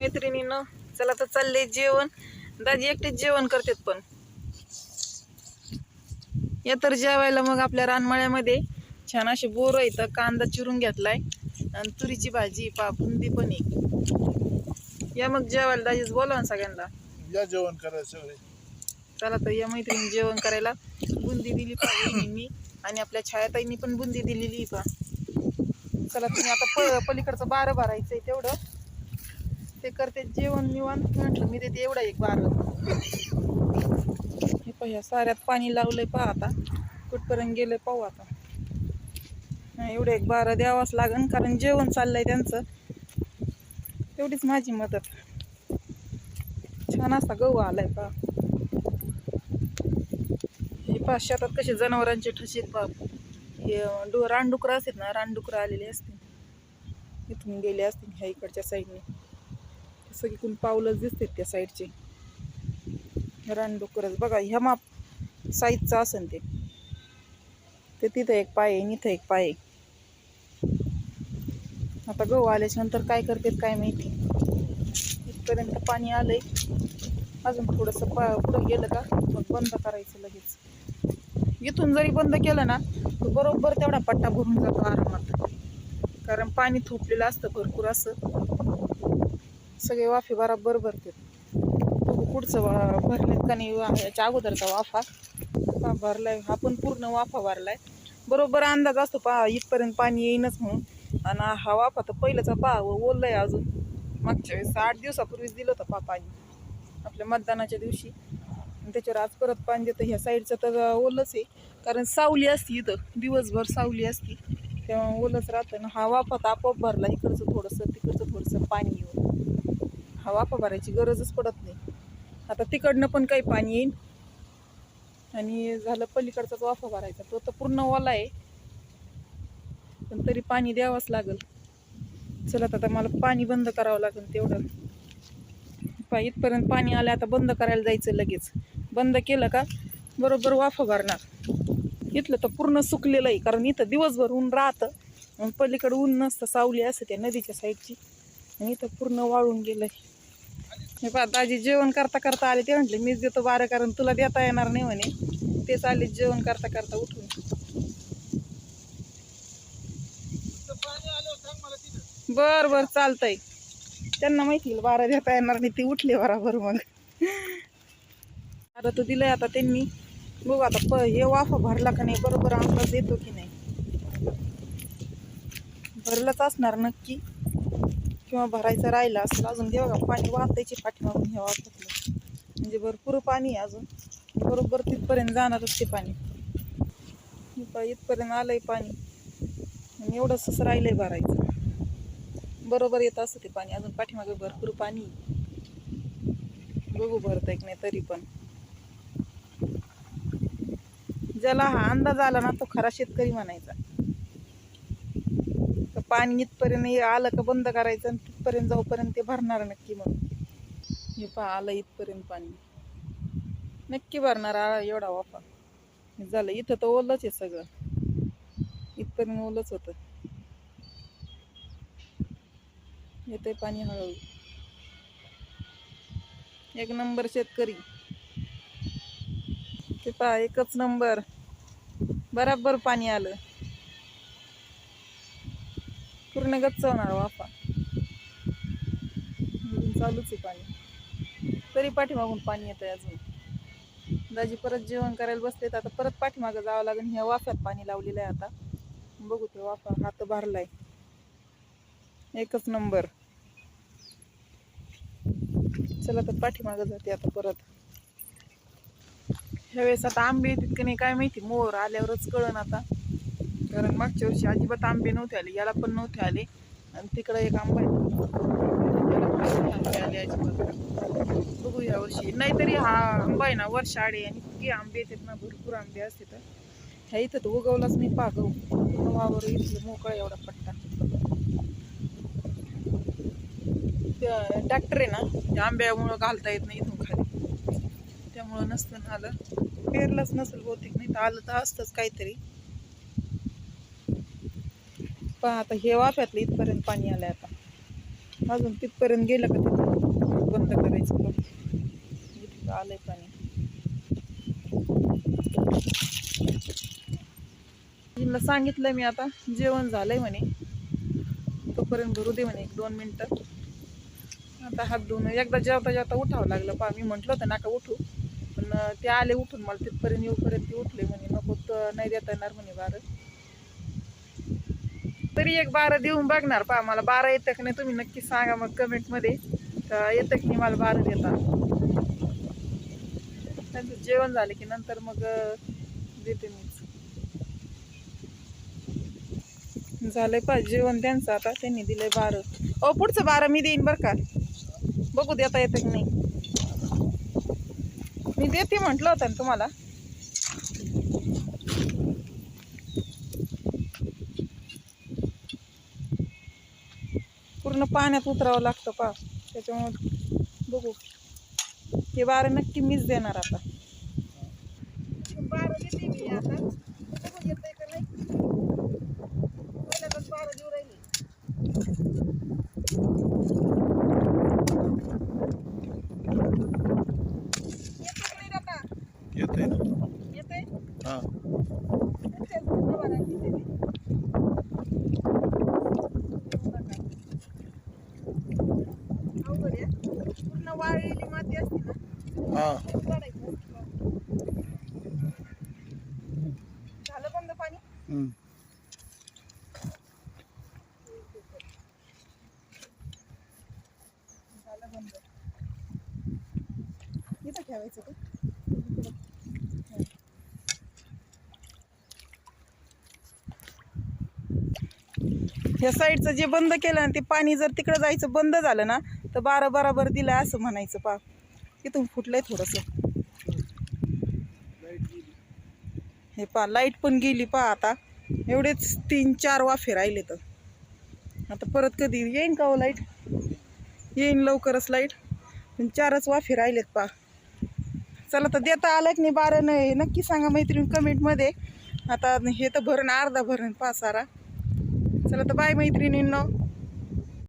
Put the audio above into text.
मैत्रिणीनं चला तर चालले जेवण. दाजी एकटेच जेवण करतात पण. या तर जेवायला मग आपल्या रानमाळ्यामध्ये छान असे बोर इथं कांदा चिरून घेतलाय. आणि तुरीची भाजी पा बुंदी पण आहे. या मग जेवायला दाजीच बोला ना सगळ्यांना. या जेवण करायचं चला तर या मैत्रिणी जेवण करायला. बुंदी दिली पा वहिनींनी. आणि आपल्या छायाताईंनी पण बुंदी दिलेली पा चला तुम्ही आता प पलीकडचं बारं भरायचंय तेवढं. ते करते जेवण निवांत. म्हटलं मी देते एवढा एक बार हे पहा ह्या साऱ्यात पाणी लावलंय पहा आता. कुठपर्यंत गेलंय पाहू आता. एवढं एक बारं द्यावाच लागन कारण जेवण चाललंय त्यांचं. तेवढीच माझी मदत. छान असा गहू आलाय पहा. हे पा शेतात कसे जनावरांचे ठसेत पा हे डो रानडुकरं असतात ना रानडुकरं आलेले असतील. इथून गेले असतील ह्या इकडच्या साईडने. सगळीकडून पावलंच दिसतात त्या साईडचे रानडुकरच बघा ह्या माप साईजचं असेल ते. ते तिथं एक पाय आहे इथं एक पाय आहे. आता गहू आल्याच्यानंतर काय करतात काय माहिती. इथपर्यंत पाणी आलंय. अजून थोडंसं पा पुढं गेलं का मग बंद करायचं लगेच. इथून जरी बंद केलं ना तर बरोबर तेवढा पट्टा भरून जातो आरामात. कारण पाणी थोपलेलं असतं भरपूर असं. सगळे वाफे बराबर भरतात. पुढचं भरलेत का नाही याच्या अगोदरचा वाफा. हा भरलाय. हा पण पूर्ण वाफा भरलाय. बरोबर अंदाज असतो पहा इथपर्यंत पाणी येईनच म्हणून. आणि हा वाफा तर पहिल्याचा पहा ओललाय अजून. मागच्या वेळेस आठ दिवसापूर्वीच दिलं होतं पहा पाणी. आपल्या मतदानाच्या दिवशी. आणि त्याच्यावर आज परत पाणी देतं. ह्या साईडचं तर ओलंच आहे. कारण सावली असती इथं. दिवसभर सावली असती. तेव्हा ओलंच राहतं. ना हा वाफा तर आपोआप भरला. इकडचं थोडंसं तिकडचं थोडंसं पाणी येऊन. हा वाफा भरायची गरजच पडत नाही. आता तिकडनं पण काही पाणी येईल आणि झालं पलीकडचाच वाफा भरायचा तो तर पूर्ण ओला आहे. पण तरी पाणी द्यावंच लागेल. चला आता मला पाणी बंद करावं लागेल तेवढं. पा इथपर्यंत पाणी आलं आता बंद करायला जायचं लगेच. बंद केलं का बरोबर वाफा भरणार इथलं तर पूर्ण सुकलेलं आहे कारण इथं दिवसभर ऊन राहतं. आणि पलीकडे ऊन नसतं सावली असते त्या नदीच्या साईडची. आणि इथं पूर्ण वाळून गेलंय. हे पहा आजी जेवण करता करता आले ते म्हटले मीच देतो बारं कारण तुला देता येणार नाही म्हणे. तेच आले जेवण करता करता उठून. बर बर चालतंय. त्यांना माहिती आहे बारा देता येणार नाही ती उठले बराबर मग. आता तो दिलंय आता त्यांनी. बघू आता प हे वाफा भरला का नाही बरोबर अंदाज येतो की नाही. भरलंच असणार नक्की. किंवा भरायचं राहिला असेल अजून ते बघा पाणी वाहतायची पाठीमागून घ्यावा वाफतलं म्हणजे भरपूर पाणी आहे अजून. बरोबर तिथपर्यंत जाणारच ते पाणी. इथपर्यंत आलंय पाणी. आणि एवढंच राहिलंय भरायचं. बरोबर येत असं ते पाणी. अजून पाठीमागे भरपूर पाणी बघू भरत एक नाही तरी पण. ज्याला हा अंदाज आला ना तो खरा शेतकरी म्हणायचा. पाणी इथपर्यंत हे आलं का बंद करायचं आणि तिथपर्यंत जाऊपर्यंत ते भरणार नक्की मग. हे पहा आलं इथपर्यंत पाणी. नक्की भरणार आ- एवढा वाफा. झालं इथं तर ओलंच आहे सगळं. इथपर्यंत ओलंच होतं. येते पाणी हळूहळू. एक नंबर शेतकरी. ते पहा एकच नंबर. बराबर पाणी आलं. पूर्ण गच्च होणार हो वाफा चालूच आहे पाणी. तरी पाठीमागून पाणी येतं आहे अजून. दाजी परत जेवण करायला बसलेत आता परत पाठीमागं जावं लागेल. ह्या वाफ्यात पाणी लावलेलं आहे आता. बघू ते वाफा हात भरलाय. एकच नंबर. चला तर पाठीमागं जाते आता परत. ह्यावेळेस आता आंबे येतात की नाही काय माहिती. मोर आल्यावरच कळण आता. कारण मागच्या वर्षी अजिबात आंबे नव्हते आले याला पण नव्हते आले. आणि तिकडं एक आंबा आहे. आले अजिबात. बघू या वर्षी. नाहीतरी हा आंबा आहे ना वर्ष आडे आणि इतके आंबे येतात ना भरपूर आंबे असते तर ह्या इथं तर उगवलाच नाही पागव वावर इथलं मोकळा एवढा पट्टा. ट्रॅक्टर आहे ना त्या आंब्यामुळं घालता येत नाही इथून खाली. त्यामुळं नसतं ना आलं. पेरलंच नसेल बहुतेक नाही तर आलं तर असतंच काहीतरी. पहा आता हे वाफ्यातलं इथपर्यंत पाणी आलंय आता. अजून तिथपर्यंत गेलं का तिथं? बंद करायचं बघ आलंय पाणी. तिला सांगितलं मी आता जेवण झालंय म्हणे. तोपर्यंत भरू दे म्हणे एक दोन मिनटं. आता हात धुवून एकदा जेवता जेवता उठावं लागलं. पा मी म्हटलं होतं नाका उठू. पण ते आले उठून. मला तिथपर्यंत येऊपर्यंत ते उठले म्हणे. नको तर नाही देता येणार म्हणे बारं तरी एक बारा देऊन बघणार पा मला बारा येतं की नाही तुम्ही नक्की सांगा मग कमेंटमध्ये का येतं की नाही मला बारं देता. त्यांचं जेवण झालं की नंतर मग देते मी. झालंय पा जेवण त्यांचं आता त्यांनी दिलंय बारं. ओ पुढचं बारा मी देईन बरं का. बघू देता येतं की नाही. मी देते म्हटलं होतं ना तुम्हाला. पूर्ण पाण्यात उतरावं लागतं पा त्याच्यामुळे बघू. हे बारं नक्की मीच देणार आता. बारं देते मी आता. बघू येतंय का नाही? पहिल्यांदाच बारं देऊ राहिली. येतंय का नाही दादा? येते ना. येतंय? हा. झालं बंद पाणी? हम्म. झालं बंद. इथं ठेवायचं का? ह्या साईडचं जे बंद केलं ना ते पाणी जर तिकडं जायचं बंद झालं ना तर बारा बराबर दिलं असं म्हणायचं पा इथून फुटलंय थोडंसं. हे पा लाइट पण गेली पा आता. एवढेच तीन चार वाफे राहिले तर. आता परत कधी येईन का हो लाइट? येईन लवकरच लाइट. पण चारच वाफे राहिलेत पा. चला तर देता आलं की नाही बारा? नाही नक्की सांगा मैत्रीण कमेंटमध्ये आता हे तर भरण अर्धा भरण पा सारा. चला तर बाय मैत्रिणींनो.